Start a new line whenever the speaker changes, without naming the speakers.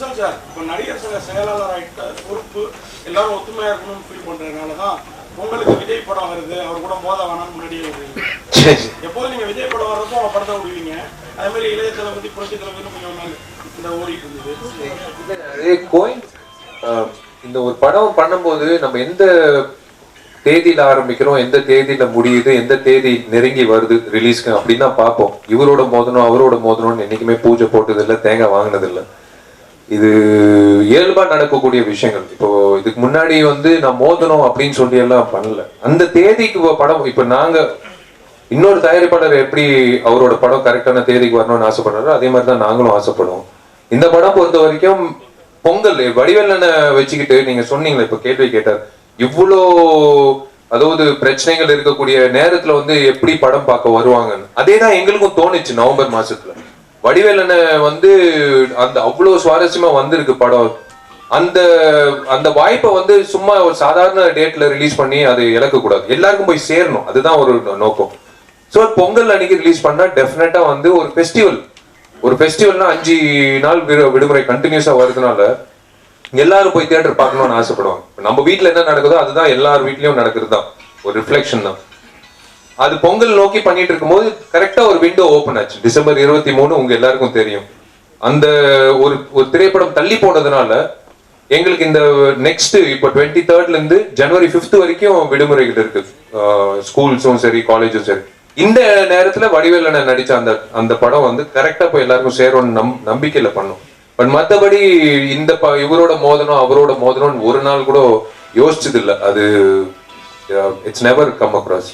Vishal sir இப்போ நடிகர் சங்க செயலாளர் பொறுப்பு எல்லாரும் ஒத்துமையா இருக்கணும்னு ஃபீல் பண்றதுனால தான் உங்களுக்கு விஜய் படம் வருது அவர் கூட மோத வேணாம்னு முன்னாடியே வருது எப்போதும் நீங்க விஜய் படம் வர்றப்போ அவங்க படத்தை விடுவீங்க? அதே மாதிரி இளைய தளபதி புரட்சி தளபதினு கொஞ்சம் நாள் இந்த ஓடிட்டு இருந்தது.
கோயின் இந்த ஒரு படம் பண்ணும்போது நம்ம எந்த தேதியில ஆரம்பிக்கிறோம் எந்த தேதியில முடியுது எந்த தேதி நெருங்கி வருது ரிலீஸ்க்கு அப்படின்னு தான் பார்ப்போம். இவரோட மோதனம் அவரோட மோதனம்னு என்னைக்குமே பூஜை போட்டது இல்லை தேங்காய் வாங்கினது இல்லை இது இயல்பா நடக்கக்கூடிய விஷயங்கள். இப்போ இதுக்கு முன்னாடி வந்து நான் மோதணும் அப்படின்னு சொல்லி எல்லாம் பண்ணல. அந்த தேதிக்கு படம் இப்போ நாங்க இன்னொரு தயாரிப்பாளர் எப்படி அவரோட படம் கரெக்டான தேதிக்கு வரணும்னு ஆசைப்படுறாரோ அதே மாதிரி தான் நாங்களும் ஆசைப்படுவோம். இந்த படம் பொறுத்த வரைக்கும் பொங்கல் வடிவேலனை வச்சுக்கிட்டு நீங்க சொன்னீங்களே இப்ப கேள்வி கேட்டார். இவ்வளோ அதாவது பிரச்சனைகள் இருக்கக்கூடிய நேரத்துல வந்து எப்படி படம் பார்க்க வருவாங்கன்னு. அதே தான் எங்களுக்கும் தோணுச்சு நவம்பர் மாசத்துல. வடிவேலனை வந்து அந்த அவ்வளோ சுவாரஸ்யமா வந்திருக்கு படம். அந்த அந்த வாய்ப்பை வந்து சும்மா ஒரு சாதாரண டேட்ல ரிலீஸ் பண்ணி அதை இழக்கக்கூடாது. எல்லாருக்கும் போய் சேரணும். அதுதான் ஒரு நோக்கம். ஸோ பொங்கல் அன்னைக்கு ரிலீஸ் பண்ணா டெஃபினட்டா வந்து ஒரு ஃபெஸ்டிவல் ஒரு ஃபெஸ்டிவல்னா அஞ்சு நாள் விடு- விடுமுறை கண்டினியூஸா வருதுனால எல்லாரும் போய் தியேட்டர் பார்க்கணும்னு ஆசைப்படுவாங்க. நம்ம வீட்டில் என்ன நடக்குதோ அதுதான் எல்லார் வீட்லயும் நடக்கிறது தான் ஒரு ரிஃப்ளெக்ஷன் தான். அது பொங்கல் நோக்கி பண்ணிட்டு இருக்கும்போது கரெக்டா ஒரு விண்டோ ஓபன் ஆச்சு. டிசம்பர் இருபத்தி மூணு உங்க எல்லாருக்கும் தெரியும். அந்த ஒரு ஒரு திரைப்படம் தள்ளி போனதுனால எங்களுக்கு இந்த நெக்ஸ்ட் இப்போ டுவெண்ட்டி தேர்ட்ல இருந்து ஜனவரி பிப்த் வரைக்கும் விடுமுறைகள் இருக்கு. ஸ்கூல்ஸும் சரி காலேஜும் சரி. இந்த நேரத்துல வடிவேலனை நடிச்ச அந்த அந்த படம் வந்து கரெக்டா போய் எல்லாருக்கும் சேரும்னு நம் நம்பிக்கையில பண்ணும். பட் மற்றபடி இந்த ப- இவரோட மோதனம் அவரோட மோதனம்னு ஒரு நாள் கூட யோசிச்சது இல்லை அது இட்ஸ் நெவர் கம் அக்ராஸ்